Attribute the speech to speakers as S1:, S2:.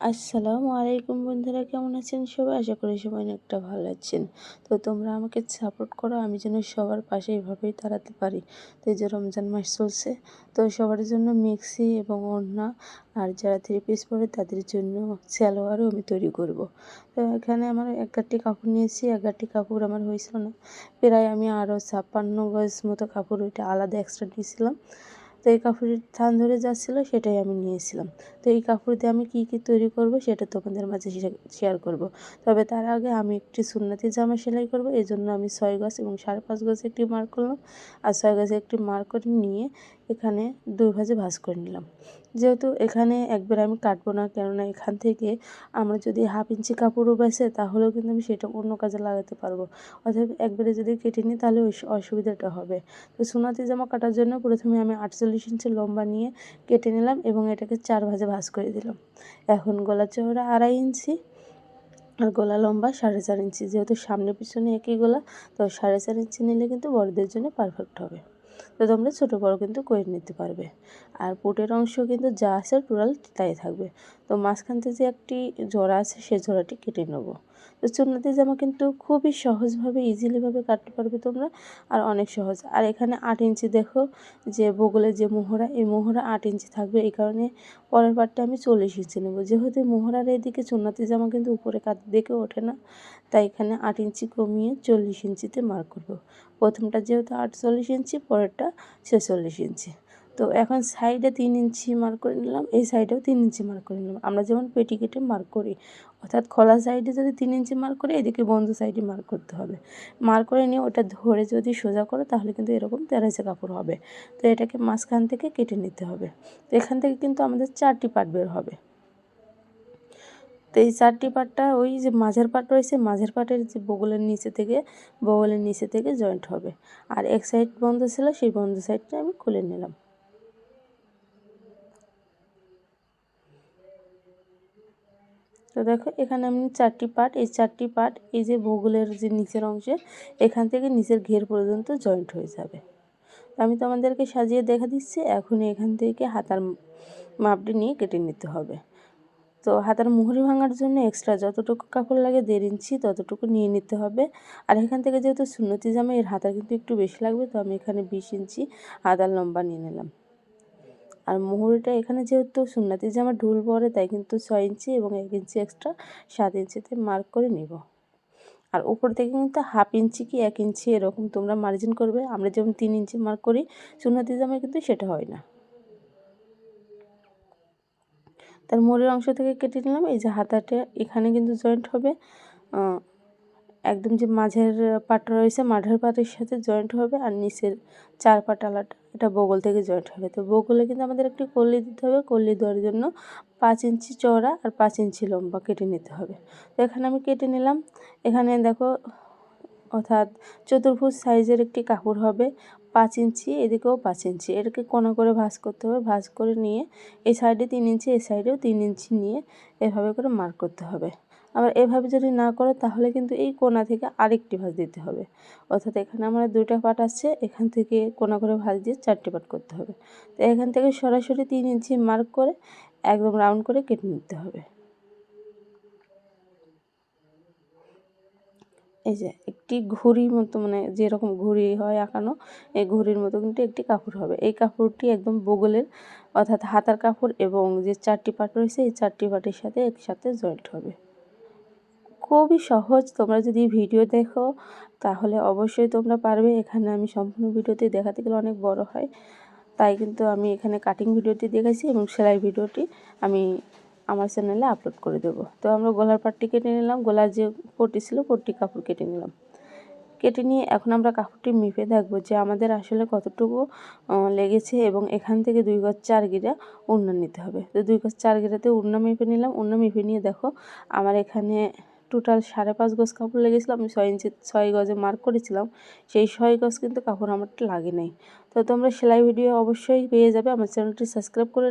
S1: আসসালামু আলাইকুম বন্ধুরা, কেমন আছেন সবাই? আশা করি সবাই অনেকটা ভালো আছেন। তো তোমরা আমাকে সাপোর্ট করো, আমি যেন সবার পাশে এইভাবেই দাঁড়াতে পারি। তো এই যে রমজান মাস চলছে, তো সবার জন্য মিক্সি এবং ওড়না আর যারা থ্রি পিস পরে তাদের জন্য সালোয়ারও আমি তৈরি করব। তো এখানে আমার এক গাঁটি কাপড় নিয়েছি, এক গাঁটি কাপড় আমার হয়েছিল না। প্রায় আমি আরও ছাপ্পান্ন গজ মতো কাপড় ওইটা আলাদা এক্সট্রা দিয়েছিলাম তো এই কাপড়ের থান ধরে যা ছিল সেটাই আমি নিয়েছিলাম। তো এই কাপড় দিয়ে আমি কি কি তৈরি করব সেটা তোমাদের মাঝে শেয়ার করব। তবে তার আগে আমি একটি সুন্নতি জামা সেলাই করব এই জন্য আমি ছয় গজ এবং সাড়ে পাঁচ গজ একটি মার্ক করলাম। আর ছয় গজে একটি মার্ক করে নিয়ে এখানে দুই ভাজে ভাজ করে নিলাম। যেহেতু এখানে একবার আমি কাটবো না, কেননা এখান থেকে আমরা যদি হাফ ইঞ্চি কাপড়ও বেছে তাহলেও কিন্তু আমি সেটা অন্য কাজে লাগাতে পারব। অর্থাৎ একবারে যদি কেটে নিই, তাহলে ওই অসুবিধাটা হবে। তো সোনাতি জামা কাটার জন্য প্রথমে আমি আটচল্লিশ ইঞ্চি লম্বা নিয়ে কেটে নিলাম এবং এটাকে চার ভাজে ভাজ করে দিলাম। এখন গলা চওড়া আড়াই ইঞ্চি আর গলা লম্বা সাড়ে চার ইঞ্চি। যেহেতু সামনে পিছনে একই গলা, তো সাড়ে চার ইঞ্চি নিলে কিন্তু বড়দের জন্য পারফেক্ট হবে। তো তোমরা ছোটো বড়ো কিন্তু করে নিতে পারবে। আর পুটের অংশ কিন্তু যা আছে টোটাল তাই থাকবে। তো মাঝখান থেকে যে একটি জোড়া আছে, সে জোড়াটি কেটে নেব। তো চুন্নতি জামা কিন্তু খুবই সহজভাবে ইজিলিভাবে কাটতে পারবে তোমরা, আর অনেক সহজ। আর এখানে আট ইঞ্চি দেখো যে বগলের যে মোহরা, এই মোহরা আট ইঞ্চি থাকবে। এই কারণে পরের পাটটা আমি চল্লিশ ইঞ্চি নেব। যেহেতু মোহরার এদিকে চুন্নতি জামা কিন্তু উপরে কাত, দেখে ওঠে না, তাই এখানে আট ইঞ্চি কমিয়ে চল্লিশ ইঞ্চিতে মার্ক করব। প্রথমটা যেহেতু আটচল্লিশ ইঞ্চি, পরেরটা ছেচল্লিশ ইঞ্চি। তো এখন সাইডে তিন ইঞ্চি মার্ক করে নিলাম, এই সাইডেও তিন ইঞ্চি মার্ক করে নিলাম। আমরা যেমন পেটি কেটে মার্ক করি, অর্থাৎ খোলা সাইডে যদি তিন ইঞ্চি মার্ক করে, এদিকে বন্ধ সাইডে মার্ক করতে হবে। মার্ক করে নিয়ে ওটা ধরে যদি সোজা করো, তাহলে কিন্তু এরকম তেরাইছে কাপড় হবে। তো এটাকে মাঝখান থেকে কেটে নিতে হবে। তো এখান থেকে কিন্তু আমাদের চারটি পার্ট বের হবে। তো এই চারটি পার্টটা ওই যে মাঝের পার্ট রয়েছে, মাঝের পার্টের যে বগলের নিচে থেকে, বগলের নিচে থেকে জয়েন্ট হবে। আর এক সাইড বন্ধ ছিল, সেই বন্ধ সাইডটা আমি খুলে নিলাম। তো দেখো, এখানে আমি চারটি পার্ট। এই চারটি পার্ট, এই যে ভূগোলের যে নিচের অংশে, এখান থেকে নিচের ঘের পর্যন্ত জয়েন্ট হয়ে যাবে। আমি তোমাদেরকে সাজিয়ে দেখা দিচ্ছি এখন এখান থেকে হাতার মাপটি নিয়ে কেটে নিতে হবে। তো হাতার মুহুরি ভাঙার জন্য এক্সট্রা যতটুকু কাপড় লাগে দেড় ইঞ্চি ততটুকু নিয়ে নিতে হবে। আর এখান থেকে যেহেতু সুন্নতি জামা, এর হাতার কিন্তু একটু বেশি লাগবে, তো আমি এখানে বিশ ইঞ্চি হাতার লম্বা নিয়ে নিলাম। আর মুহুরিটা এখানে যেহেতু সুন্নাতি জামা ঢুল পরে, তাই কিন্তু ছয় ইঞ্চি এবং এক ইঞ্চি এক্সট্রা সাত ইঞ্চিতে মার্ক করে নিব। আর উপর থেকে কিন্তু হাফ ইঞ্চি কি এক ইঞ্চি এরকম তোমরা মার্জিন করবে। আমরা যেমন তিন ইঞ্চি মার্ক করি, সুন্নতি জামায় কিন্তু সেটা হয় না। তার মোড়ের অংশ থেকে কেটে নিলাম, এই যে হাতাটা এখানে কিন্তু জয়েন্ট হবে। একদম যে মাঝের পাটা রয়েছে, মাঝের পাটের সাথে জয়েন্ট হবে আর নিচের চার পাটালাটা এটা বগল থেকে জয়েন্ট হবে। তো বগলে কিন্তু আমাদের একটি কল্লি দিতে হবে। কল্লি দেওয়ার জন্য পাঁচ ইঞ্চি চওড়া আর পাঁচ ইঞ্চি লম্বা কেটে নিতে হবে। তো এখানে আমি কেটে নিলাম। এখানে দেখো, অর্থাৎ চতুর্ভুজ সাইজের একটি কাপড় হবে পাঁচ ইঞ্চি, এদিকেও পাঁচ ইঞ্চি। এটাকে কোনা করে ভাঁজ করতে হবে। ভাঁজ করে নিয়ে এই সাইডে তিন ইঞ্চি, এই সাইডেও তিন ইঞ্চি নিয়ে এভাবে করে মার্ক করতে হবে। আবার এভাবে যদি না করো, তাহলে কিন্তু এই কোনা থেকে আরেকটি ভাঁজ দিতে হবে। অর্থাৎ এখানে আমার দুইটা পাট আছে এখান থেকে কোনা করে ভাঁজ দিয়ে চারটি পাট করতে হবে। তো এখান থেকে সরাসরি তিন ইঞ্চি মার্ক করে একদম রাউন্ড করে কেটে নিতে হবে। এই যে একটি ঘুড়ির মতো মানে যেরকম ঘুড়ি হয় আঁকানো, এই ঘুড়ির মতো কিন্তু একটি কাপড় হবে। এই কাপড়টি একদম বগলের, অর্থাৎ হাতার কাপড় এবং যে চারটি পাট রয়েছে, এই চারটি পাটের সাথে একসাথে জয়েন্ট হবে। খুবই সহজ। তোমরা যদি ভিডিও দেখো, তাহলে অবশ্যই তোমরা পারবে। এখানে আমি সম্পূর্ণ ভিডিওতে দেখাতে গেলে অনেক বড় হয়। তাই কিন্তু আমি এখানে কাটিং ভিডিওটি দেখেছি এবং সেলাই ভিডিওটি আমি আমার চ্যানেলে আপলোড করে দেবো। তো আমরা গলার পাটটি কেটে নিলাম। গলার যে পট্টি ছিল, পট্টি কাপড় কেটে নিলাম। কেটে নিয়ে এখন আমরা কাপড়টি মেপে দেখব যে আমাদের আসলে কতটুকু লেগেছে এবং এখান থেকে দুই গজ চার গিরা উড়না নিতে হবে। তো দুই গজ চার গিরাতে উড়না মেপে নিলাম। উড়না মেপে নিয়ে দেখো, আমার এখানে টোটাল সাড়ে পাঁচ গজ কাপড় লেগেছিলো, আমি ছয় ইঞ্চি, ছয় গজে মার্ক করেছিলাম। সেই ছয় গজ কিন্তু কাপড় আমার লাগে নাই তো তোমরা সেলাই ভিডিও অবশ্যই পেয়ে যাবে। আমার চ্যানেলটি সাবস্ক্রাইব করে